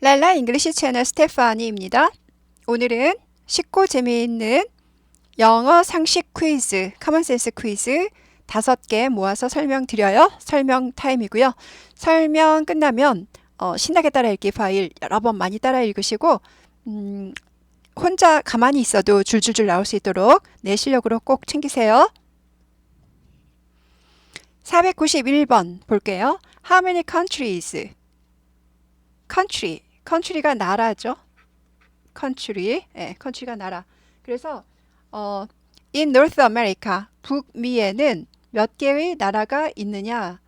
랄라 잉글리시 채널 스테파니입니다. 오늘은 쉽고 재미있는 영어 상식 퀴즈, 커먼센스 퀴즈 다섯 개 모아서 설명드려요. 설명 타임이고요. 설명 끝나면 어, 신나게 따라 읽기 파일 여러 번 많이 따라 읽으시고 음, 혼자 가만히 있어도 줄줄줄 나올 수 있도록 내 실력으로 꼭 챙기세요. 491번 볼게요. How many countries? Country, country가 나라죠. country, 예, country가 나라. 그래서 어, in North America, 북미에는 몇 개의 나라가 있느냐라는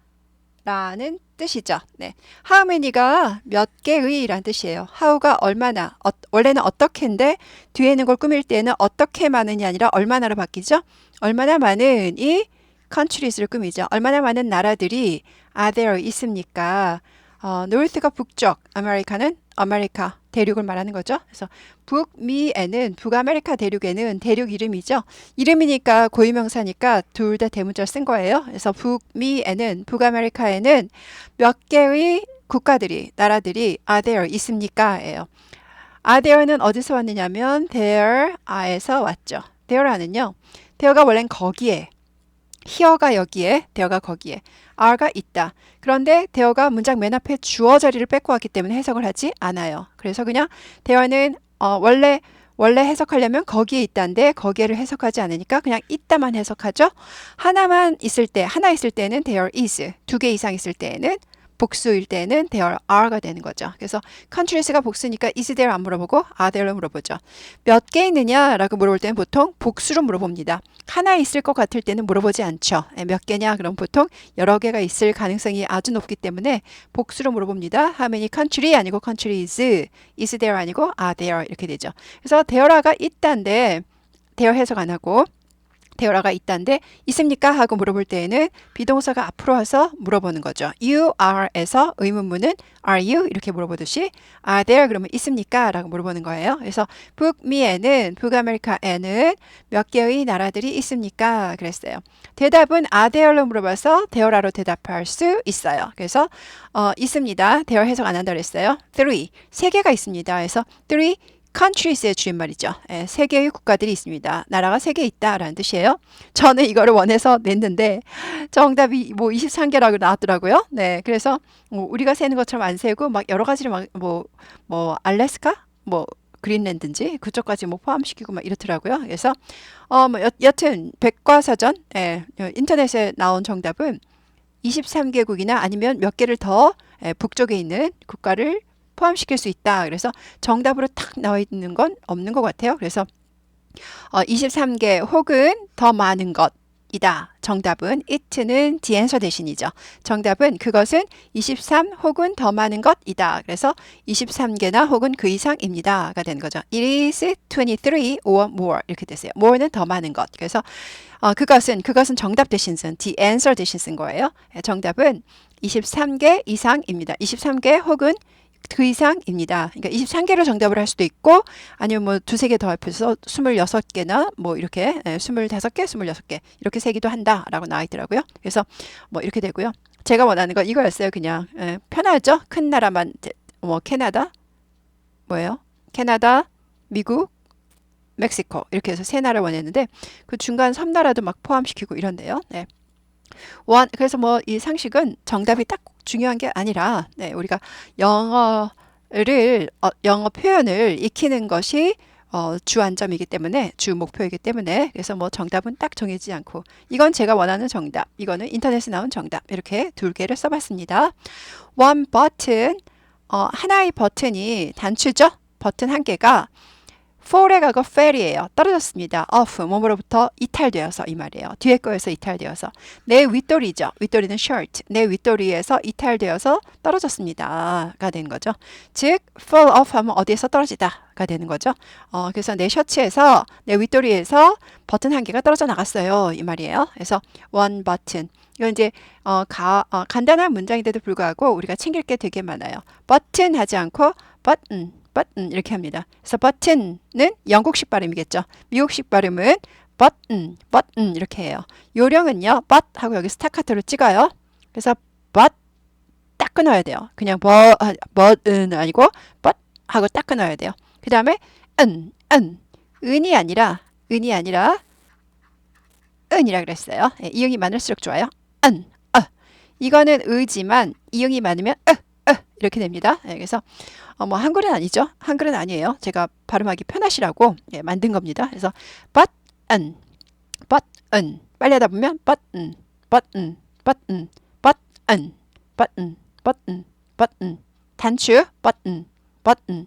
뜻이죠. 네. how many가 몇 개의라는 뜻이에요. how가 얼마나, 어, 원래는 어떻게인데 뒤에 있는 걸 꾸밀 때는 어떻게 많으냐 아니라 얼마나로 바뀌죠. 얼마나 많은 이 countries를 꾸미죠. 얼마나 많은 나라들이 are there 있습니까? 어, 노르트가 북쪽, 아메리카는 아메리카 대륙을 말하는 거죠. 그래서 북미에는 북아메리카 대륙에는 대륙 이름이죠. 이름이니까 고유명사니까 둘 다 대문자 쓴 거예요. 그래서 북미에는 북아메리카에는 몇 개의 국가들이 나라들이 are there 있습니까?예요. are there는 어디서 왔느냐면 there are에서 왔죠. there라는요. there가 원래는 거기에 here가 여기에, there가 거기에, are가 있다. 그런데 there가 문장 맨 앞에 주어 자리를 뺏고 왔기 때문에 해석을 하지 않아요. 그래서 그냥 there는 어, 원래 원래 해석하려면 거기에 있다인데 거기에를 해석하지 않으니까 그냥 있다만 해석하죠. 하나만 있을 때, 하나 있을 때는 there is, 두 개 이상 있을 때에는 복수일 때는 there are가 되는 거죠. 그래서 countries가 복수니까 is there 안 물어보고 are there를 물어보죠. 몇 개 있느냐라고 물어볼 때는 보통 복수로 물어봅니다. 하나 있을 것 같을 때는 물어보지 않죠. 예, 몇 개냐? 그럼 보통 여러 개가 있을 가능성이 아주 높기 때문에 복수로 물어봅니다. How many country 아니고 countries, is there 아니고 are there 이렇게 되죠. 그래서 there가 있다인데 there 해석 안 하고 데어라가 있다는데 있습니까? 하고 물어볼 때에는 비동사가 앞으로 와서 물어보는 거죠. You are에서 의문문은 are you 이렇게 물어보듯이 are there 그러면 있습니까? 라고 물어보는 거예요. 그래서 북미에는 북아메리카에는 몇 개의 나라들이 있습니까? 그랬어요. 대답은 are there로 물어봐서 there로 대답할 수 있어요. 그래서 어, 있습니다. there 해석 안 한다 그랬어요. three 세 개가 있습니다. 그래서 three countries의 줄임말이죠. 예, 세 개의 국가들이 있습니다. 나라가 세 개 있다라는 뜻이에요. 저는 이거를 원해서 냈는데 정답이 뭐 23개라고 나왔더라고요. 네, 그래서 뭐 우리가 세는 것처럼 안 세고 막 여러 가지를 막뭐뭐 뭐 알래스카 뭐 그린랜드인지 그쪽까지 뭐 포함시키고 막 이렇더라고요. 그래서 어뭐 여튼 백과사전 예, 인터넷에 나온 정답은 23개국이나 아니면 몇 개를 더 예, 북쪽에 있는 국가를 포함시킬 수 있다. 그래서 정답으로 탁 나와 있는 건 없는 것 같아요. 그래서 어, 23개 혹은 더 많은 것. 이다. 정답은 it는 the answer 대신이죠. 정답은 그것은 23 혹은 더 많은 것이다. 그래서 23개나 혹은 그 이상입니다가 되는 거죠. It is 23 or more 이렇게 되세요. more는 더 많은 것. 그래서 어, 그것은 그것은 정답 대신 쓴 the answer 대신 쓴 거예요. 정답은 23개 이상입니다. 23개 혹은 그 이상입니다. 그러니까 23개로 정답을 할 수도 있고 아니면 뭐 두세 개 더 합해서 26개나 뭐 이렇게 25개, 26개 이렇게 세기도 한다라고 나와 있더라고요. 그래서 뭐 이렇게 되고요. 제가 원하는 건 이거였어요. 그냥 예, 편하죠. 큰 나라만 뭐 캐나다 뭐예요? 캐나다, 미국, 멕시코 이렇게 해서 세 나라 원했는데 그 중간 섬 나라도 막 포함시키고 이런데요. 네. 원 그래서 뭐 이 상식은 정답이 딱 중요한 게 아니라 네, 우리가 영어를 어, 영어 표현을 익히는 것이 어, 주 안점이기 때문에 주 목표이기 때문에 그래서 뭐 정답은 딱 정해지지 않고 이건 제가 원하는 정답 이거는 인터넷에 나온 정답 이렇게 두 개를 써봤습니다. one button 어, 하나의 버튼이 단추죠. 버튼 한 개가 fall에 가고 fail이에요. 떨어졌습니다. off 몸으로부터 이탈되어서 이 말이에요. 뒤에 거에서 이탈되어서 내 윗도리죠. 윗도리는 shirt. 내 윗도리에서 이탈되어서 떨어졌습니다가 되는 거죠. 즉 fall off 하면 어디에서 떨어지다가 되는 거죠. 어, 그래서 내 셔츠에서 내 윗도리에서 버튼 한 개가 떨어져 나갔어요. 이 말이에요. 그래서 one button. 이건 이제 어, 가, 어, 간단한 문장인데도 불구하고 우리가 챙길 게 되게 많아요. button 하지 않고 button button 이렇게 합니다. 그래서 button은 영국식 발음이겠죠. 미국식 발음은 button, button 이렇게 해요. 요령은요, but 하고 여기 스타카토를 찍어요. 그래서 but, 딱 끊어야 돼요. 그냥 뭐, 뭐은 아니고 but 하고 딱 끊어야 돼요. 그 다음에 은, 은, 은이 아니라 은이 아니라 은이라 그랬어요. 예, 이응이 많을수록 좋아요. 은, 어. 이거는 의지만 이응이 많으면 으, 으 이렇게 됩니다. 예, 그래서 어, 뭐 한글은 아니죠. 한글은 아니에요. 제가 발음하기 편하시라고 예, 만든 겁니다. 그래서 but, 은, but, 은 빨리 하다 보면 but, 은, but, 은, but, 은, but, 은, but, 은, but, 은, but, 은 단추 button, button,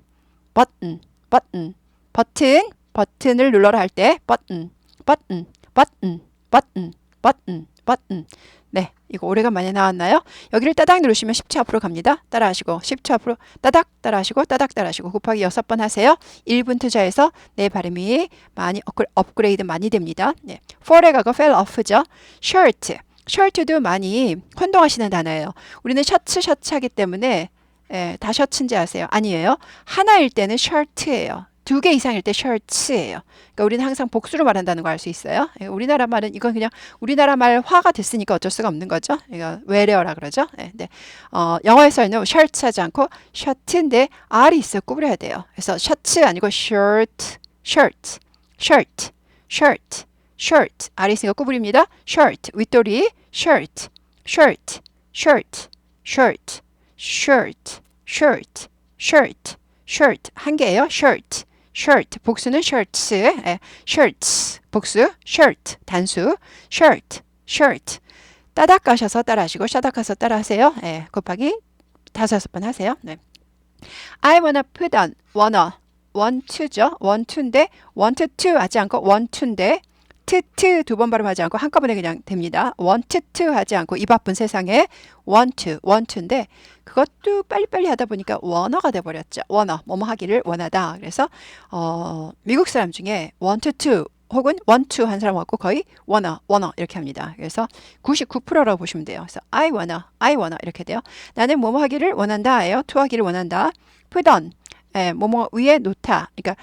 button, button 버튼, 버튼을 눌러라 할 때 button, button, button, button, button, button. 네, 이거 오래간만에 나왔나요? 여기를 따닥 누르시면 10초 앞으로 갑니다. 따라하시고 10초 앞으로 따닥 따라하시고 따닥 따라하시고 곱하기 6번 하세요. 1분 투자해서 내 발음이 많이 업그레이드 많이 됩니다. 네, fall에 가고 fell off죠. shirt, shirt도 많이 혼동하시는 단어예요. 우리는 셔츠 셔츠 하기 때문에 예, 다 셔츠인지 아세요? 아니에요. 하나일 때는 shirt예요. 두 개 이상일 때 shirts예요. 그러니까 우리는 항상 복수로 말한다는 거 알 수 있어요. 예, 우리나라 말은 이건 그냥 우리나라 말 화가 됐으니까 어쩔 수가 없는 거죠. 이거 외래어라 그러죠. 예, 네. 어, 영어에서는 shirts 하지 않고 shirt인데 r이 있어 구부려야 돼요. 그래서 셔츠 아니고 shirt, shirt, shirt, shirt, shirt. r이 있으니까 구부립니다. shirt 윗도리 shirt, shirt, shirt, shirt, shirt, shirt, shirt, shirt 한 개예요. shirt. Shirt 복수는 shirts, 예, shirts 복수, shirt 단수, shirt, shirt 따닥 가셔서 따라하시고 샤닥 가서 따라하세요. 예, 곱하기 다섯 번 하세요. 네. I wanna put on wanna want to죠. want to인데 want to 하지 않고 want to인데 to 두번 발음하지 않고 한꺼번에 그냥 됩니다. to 하지 않고 이 바쁜 세상에 want to인데 그것도 빨리빨리 하다 보니까 원어가 돼 버렸죠. 원어, 뭐뭐 하기를 원하다. 그래서 어, 미국 사람 중에 to 혹은 to 한 사람 같고 거의 wanna, wanna 이렇게 합니다. 그래서 99%라고 보시면 돼요. 그래서 I wanna, I wanna 이렇게 돼요. 나는 뭐뭐 하기를 원한다예요. to 하기를 원한다. put on, 예, 뭐뭐 위에 놓다. 그러니까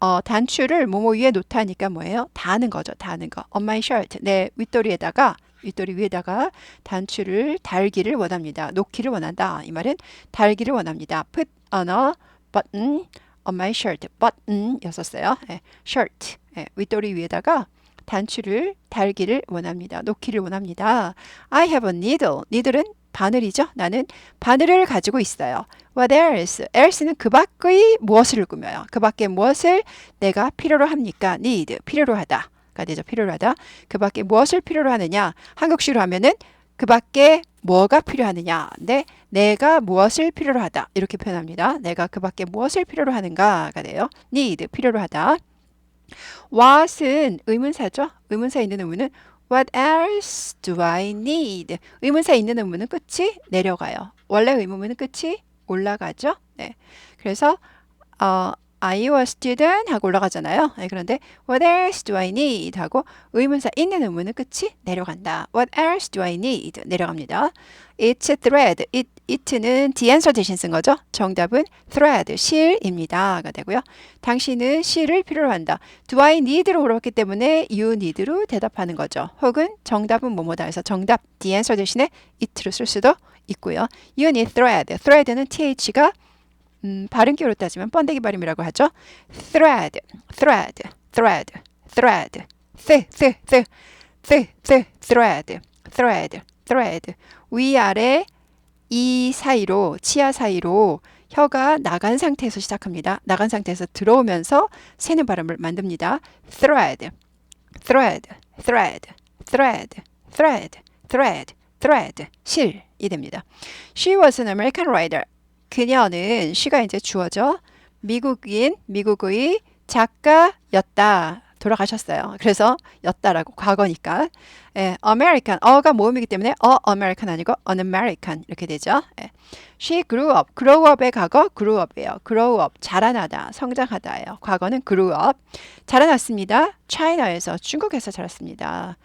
어, 단추를 뭐뭐 위에 놓다니까 뭐예요? 다는 거죠. 다는 거. on my shirt, 내 윗도리에다가 윗도리 위에다가 단추를 달기를 원합니다. 놓기를 원한다. 이 말은 달기를 원합니다. put on a button on my shirt. button 였었어요. 예, shirt. 예, 윗도리 위에다가 단추를 달기를 원합니다. 놓기를 원합니다. I have a needle. needle은 바늘이죠. 나는 바늘을 가지고 있어요. What else? else는 그 밖의 무엇을 꾸며요. 그 밖에 무엇을 내가 필요로 합니까? need. 필요로 하다. 가 되죠. 필요로 하다. 그 밖에 무엇을 필요로 하느냐? 한국식으로 하면은 그 밖에 뭐가 필요하느냐? 근데 내가 무엇을 필요로 하다. 이렇게 표현합니다. 내가 그 밖에 무엇을 필요로 하는가가 돼요. need. 필요로 하다. what은 의문사죠. 의문사 있는 의문은 What else do I need? 의문사 있는 의문은 끝이 내려가요. 원래 의문은 끝이 올라가죠. 네. 그래서 어, I was student 하고 올라가잖아요. 네, 그런데 what else do I need 하고 의문사 있는 의문은 끝이 내려간다. What else do I need 내려갑니다. It's thread. It, it는 the answer 대신 쓴 거죠. 정답은 thread, 실입니다가 되고요. 당신은 실을 필요로 한다. Do I need로 물어봤기 때문에 you need로 대답하는 거죠. 혹은 정답은 뭐뭐다 해서 정답 the answer 대신에 it로 쓸 수도 있고요. You need thread. thread는 th가 음, 발음 기호로 따지면 번데기 발음이라고 하죠. thread, thread, thread, thread, th, th, th, th, th, thread, thread, thread. 위아래 이 사이로 치아 사이로 혀가 나간 상태에서 시작합니다. 나간 상태에서 들어오면서 새는 발음을 만듭니다. thread, thread, thread, thread, thread, thread, thread, 실이 됩니다. She was an American writer. 그녀는 시가 이제 주어져 미국인 미국의 작가였다. 돌아가셨어요. 그래서 였다라고 과거니까 예, American 어가 모음이기 때문에 어 American 아니고 an American 이렇게 되죠. 예. She grew up. grow up의 과거 grew up이에요. grow up 자라나다, 성장하다예요. 과거는 grew up. 자라났습니다. China에서 중국에서 자랐습니다.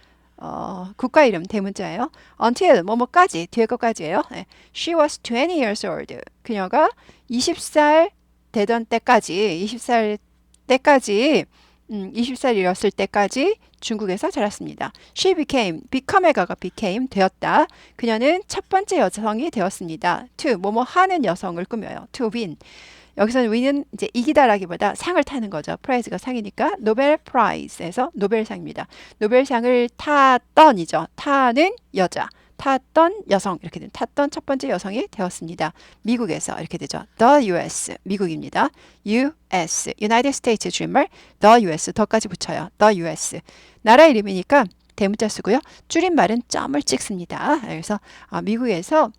어, 국가 이름 대문자예요. until 뭐뭐까지 뒤에 것까지예요. 네. She was 20 years old. 그녀가 20살 되던 때까지 20살 때까지 음, 20살이었을 때까지 중국에서 자랐습니다. She became, become의 가가 became 되었다. 그녀는 첫 번째 여성이 되었습니다. To, 뭐뭐 하는 여성을 꾸며요. To win. 여기서는 win은 이제 이기다라기보다 상을 타는 거죠. prize가 상이니까 노벨 프라이즈에서 노벨상입니다. 노벨상을 탔던이죠. 타는 여자. 탔던 여성 이렇게 된 탔던 첫 번째 여성이 되었습니다. 미국에서 이렇게 되죠. The U.S. 미국입니다. U.S. United States 줄임말 The U.S. 더까지 붙여요. The U.S. 나라 이름이니까 대문자 쓰고요. 줄임말은 점을 찍습니다. 그래서 아, 미국에서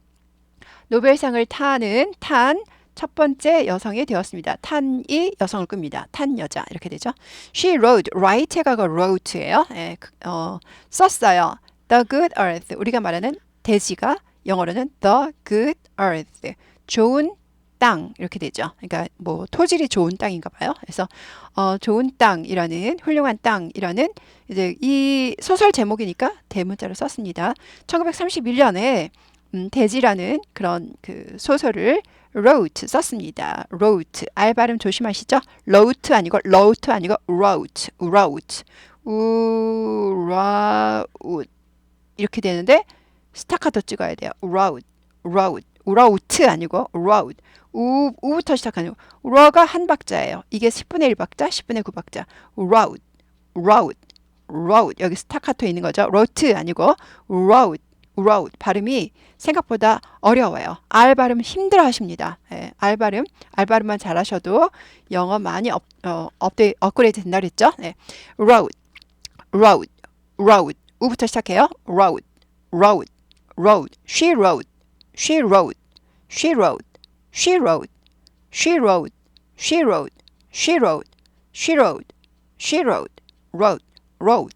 노벨상을 타는 탄 첫 번째 여성이 되었습니다. 탄이 여성을 끕니다. 탄 여자 이렇게 되죠. She wrote, write의 과거 wrote예요. 예, 그, 어, 썼어요. The Good Earth. 우리가 말하는 대지가 영어로는 The Good Earth. 좋은 땅 이렇게 되죠. 그러니까 뭐 토질이 좋은 땅인가 봐요. 그래서 어, 좋은 땅이라는 훌륭한 땅이라는 이제 이 소설 제목이니까 대문자로 썼습니다. 1931년에 음, 대지라는 그런 그 소설을 wrote 썼습니다. wrote 알 발음 조심하시죠. wrote 아니고 wrote 아니고 wrote wrote wrote 이렇게 되는데 스타카토 찍어야 돼요. wrote wrote wrote 아니고 wrote 우, 우부터 시작하는 우러가 한 박자예요. 이게 10분의 1박자, 10분의 9박자. wrote wrote wrote 여기 스타카토 있는 거죠. wrote 아니고 wrote wrote 발음이 생각보다 어려워요. 알 발음 힘들어 하십니다. 예, 알 발음, 알 발음만 잘하셔도 영어 많이 업, 어, 업데, 업그레이드 된다 그랬죠? 예, wrote, wrote, wrote. 우부터 시작해요. wrote, wrote, wrote. She wrote, she wrote, she wrote, she wrote, she wrote, she wrote, she wrote, she wrote, she wrote, wrote, wrote,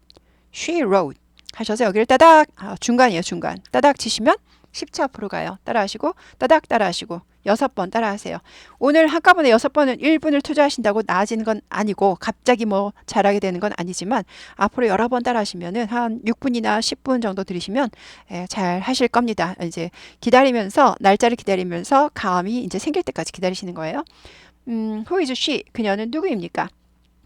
she wrote. 하셔서 여기를 따닥 아, 중간이에요 중간. 따닥 치시면 10초 앞으로 가요. 따라하시고 따닥 따라하시고 여섯 번 따라하세요. 오늘 한꺼번에 여섯 번은 1분을 투자하신다고 나아지는 건 아니고 갑자기 뭐 잘하게 되는 건 아니지만 앞으로 여러 번 따라하시면은 한 6분이나 10분 정도 들으시면 예, 잘 하실 겁니다. 이제 기다리면서 날짜를 기다리면서 감이 이제 생길 때까지 기다리시는 거예요. 음, who is she 그녀는 누구입니까?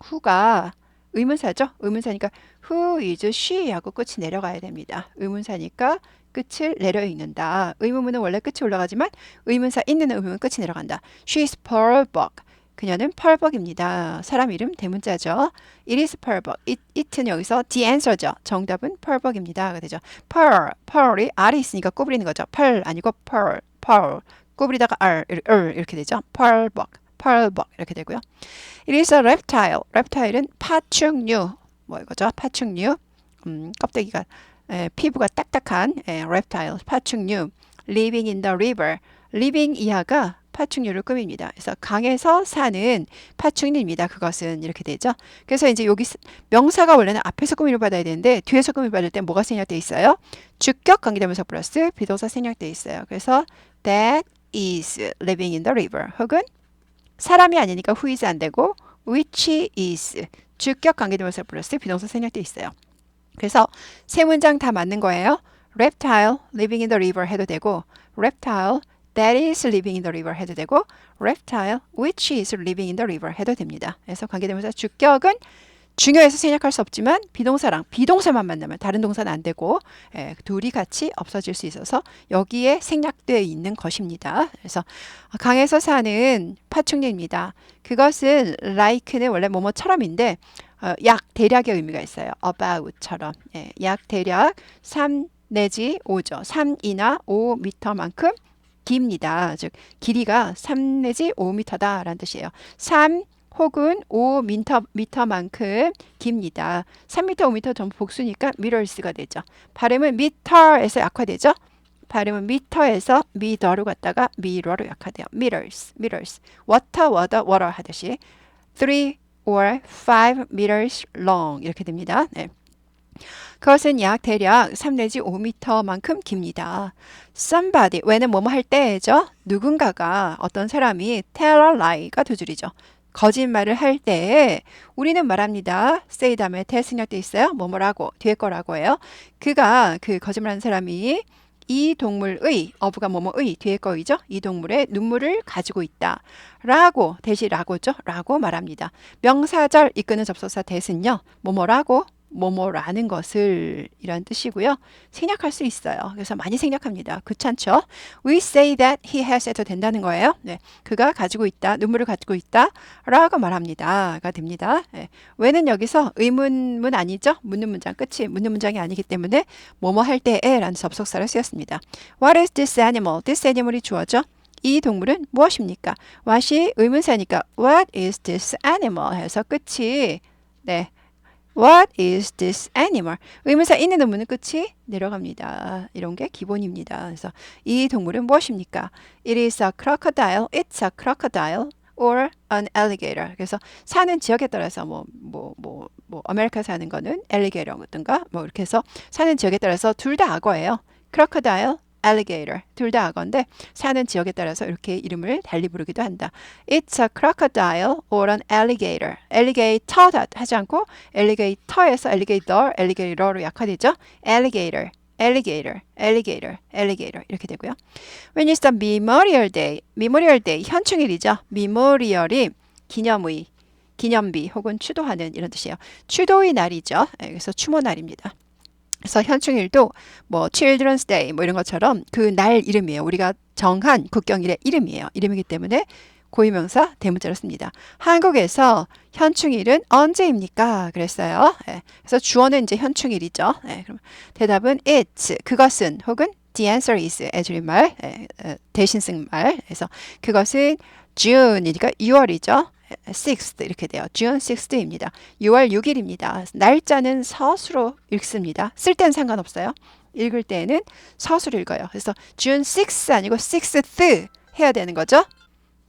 who가 의문사죠 의문사니까 who is she 하고 끝이 내려가야 됩니다. 의문사니까 끝을 내려 읽는다. 의문문은 원래 끝이 올라가지만 의문사 있는 의문은 끝이 내려간다. She's Pearl Buck. 그녀는 펄벅입니다. 사람 이름 대문자죠. It is Pearl It, it는 여기서 the answer죠. 정답은 펄벅입니다. 되죠. Pearl, Pearl이 R이 있으니까 꼬부리는 거죠. Pearl 아니고 Pearl, Pearl. 꼬부리다가 R, R 이렇게 되죠. Buck, Buck 이렇게 되고요. It is a reptile. reptile은 파충류. 뭐 이거죠? 파충류. 음, 껍데기가 에, 피부가 딱딱한 에, reptile 파충류. living in the river. living 이하가 파충류를 꾸밉니다. 그래서 강에서 사는 파충류입니다. 그것은 이렇게 되죠. 그래서 이제 여기 명사가 원래는 앞에서 꾸밈을 받아야 되는데 뒤에서 꾸밈을 받을 때 뭐가 생략돼 있어요? 주격 관계대명사 플러스 비동사 생략돼 있어요. 그래서 that is living in the river 혹은 사람이 아니니까 who is 안 되고 which is 주격 관계대명사 플러스 비동사 생략돼 있어요. 그래서 세 문장 다 맞는 거예요. reptile living in the river 해도 되고 reptile that is living in the river 해도 되고 reptile which is living in the river 해도 됩니다. 그래서 관계대명사 주격은 중요해서 생략할 수 없지만 비동사랑 비동사만 만나면 다른 동사는 안 되고 예, 둘이 같이 없어질 수 있어서 여기에 생략되어 있는 것입니다. 그래서 강에서 사는 파충류입니다. 그것은 like는 원래 뭐뭐처럼인데 어, 약 대략의 의미가 있어요. about처럼 예, 약 대략 3 내지 5죠. 3이나 5m만큼 깁니다. 즉 길이가 3 내지 5m다라는 뜻이에요. 3 혹은 5m, 미터만큼 깁니다. 3m, 5m 전부 복수니까 미터스가 되죠. 발음은 미터에서 약화되죠. 발음은 미터에서 미더로 갔다가 미러로 약화돼요. meters, meters. water, water, water 하듯이 3 or 5 meters long 이렇게 됩니다. 네. 그것은 약 대략 3 내지 5m만큼 깁니다. somebody, 왜는 뭐뭐 할 때죠. 누군가가 어떤 사람이 tell a lie가 두 줄이죠. 거짓말을 할때 우리는 말합니다. say 다음에 대 생략돼 있어요. 뭐뭐라고 뒤에 거라고 해요. 그가 그 거짓말하는 사람이 이 동물의 어부가 뭐뭐의 뒤에 거이죠. 이 동물의 눈물을 가지고 있다. 라고 대시 라고죠. 라고 말합니다. 명사절 이끄는 접속사 대신요. 뭐뭐라고 뭐뭐라는 것을 이란 뜻이고요. 생략할 수 있어요. 그래서 많이 생략합니다. 귀찮죠? We say that he has 해도 된다는 거예요. 네, 그가 가지고 있다, 눈물을 가지고 있다 라고 말합니다.가 됩니다. 네, 왜는 여기서 의문문 아니죠? 묻는 문장 끝이 묻는 문장이 아니기 때문에 뭐뭐 할 때에 라는 접속사를 쓰였습니다. What is this animal? This animal이 주어져. 이 동물은 무엇입니까? what이 의문사니까 What is this animal? 해서 끝이 네. What is this animal? 의문사 있는 동물은 끝이 내려갑니다. 이런 게 기본입니다. 그래서 이 동물은 무엇입니까? It is a crocodile. It's a crocodile. or an alligator. 그래서 사는 지역에 따라서 뭐 뭐 뭐 뭐 아메리카 사는 거는 alligator든가 뭐 이렇게 해서 사는 지역에 따라서 둘 다 악어예요. crocodile, alligator 둘 다 악어인데 사는 지역에 따라서 이렇게 이름을 달리 부르기도 한다. It's a crocodile or an alligator. alligator 하지 않고 alligator에서 alligator, alligator로 약화되죠. alligator, alligator, alligator, alligator 이렇게 되고요. When is the Memorial Day? Memorial Day 현충일이죠. Memorial이 기념의, 기념비 혹은 추도하는 이런 뜻이에요. 추도의 날이죠. 예, 그래서 추모 날입니다. 그래서 현충일도 뭐 Children's Day 뭐 이런 것처럼 그 날 이름이에요. 우리가 정한 국경일의 이름이에요. 이름이기 때문에 고유명사 대문자로 씁니다. 한국에서 현충일은 언제입니까? 그랬어요. 예, 그래서 주어는 이제 현충일이죠. 예, 그럼 대답은 it's 그것은 혹은 the answer is 애줄임말 예, 예, 대신 쓴 말. 그래서 그것은 June이니까 6월이죠. 6th 이렇게 돼요. June 6th입니다. 6월 6일입니다. 날짜는 서수로 읽습니다. 쓸 때는 상관없어요. 읽을 때는 서수로 읽어요. 그래서 June 6th 아니고 6th 해야 되는 거죠.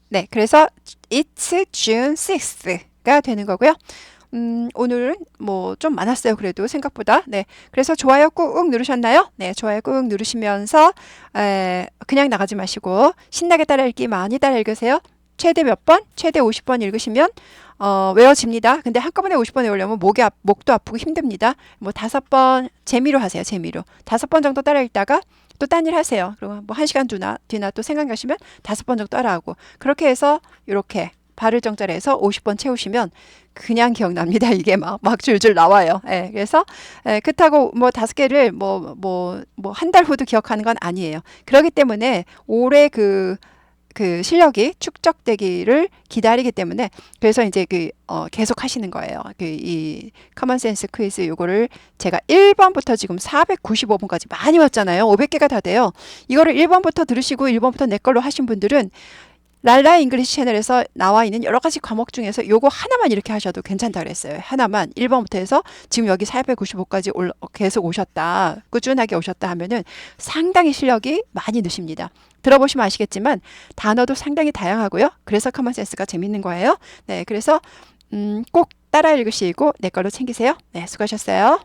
네, 그래서 It's June 6th가 되는 거고요. 음, 오늘은 뭐 좀 많았어요. 그래도 생각보다. 네. 그래서 좋아요 꾹 누르셨나요? 네, 좋아요 꾹 누르시면서 에, 그냥 나가지 마시고 신나게 따라 읽기 많이 따라 읽으세요. 최대 몇 번? 최대 50번 읽으시면 어, 외워집니다. 근데 한꺼번에 50번 외우려면 목이 아, 목도 아프고 힘듭니다. 뭐 다섯 번 재미로 하세요. 재미로. 다섯 번 정도 따라 읽다가 또 딴 일 하세요. 그리고 뭐 한 시간 뒤나, 뒤나 또 생각나시면 다섯 번 정도 따라하고 그렇게 해서 이렇게 발을 정자리에서 50번 채우시면 그냥 기억납니다. 이게 막, 막 줄줄 나와요. 예, 그래서, 예, 그렇다고 뭐 다섯 개를 뭐, 뭐, 뭐 한 달 후도 기억하는 건 아니에요. 그렇기 때문에 올해 그, 그 실력이 축적되기를 기다리기 때문에 그래서 이제 그 어, 계속 하시는 거예요. 그 이 커먼센스 퀴즈 요거를 제가 1번부터 지금 495번까지 많이 왔잖아요. 500개가 다 돼요. 이거를 1번부터 들으시고 1번부터 내 걸로 하신 분들은 랄라 잉글리시 채널에서 나와 있는 여러 가지 과목 중에서 요거 하나만 이렇게 하셔도 괜찮다 그랬어요. 하나만 1번부터 해서 지금 여기 495까지 올, 계속 오셨다. 꾸준하게 오셨다 하면은 상당히 실력이 많이 느십니다. 들어보시면 아시겠지만 단어도 상당히 다양하고요. 그래서 커먼센스가 재밌는 거예요. 네, 그래서 음, 꼭 따라 읽으시고 내 걸로 챙기세요. 네, 수고하셨어요.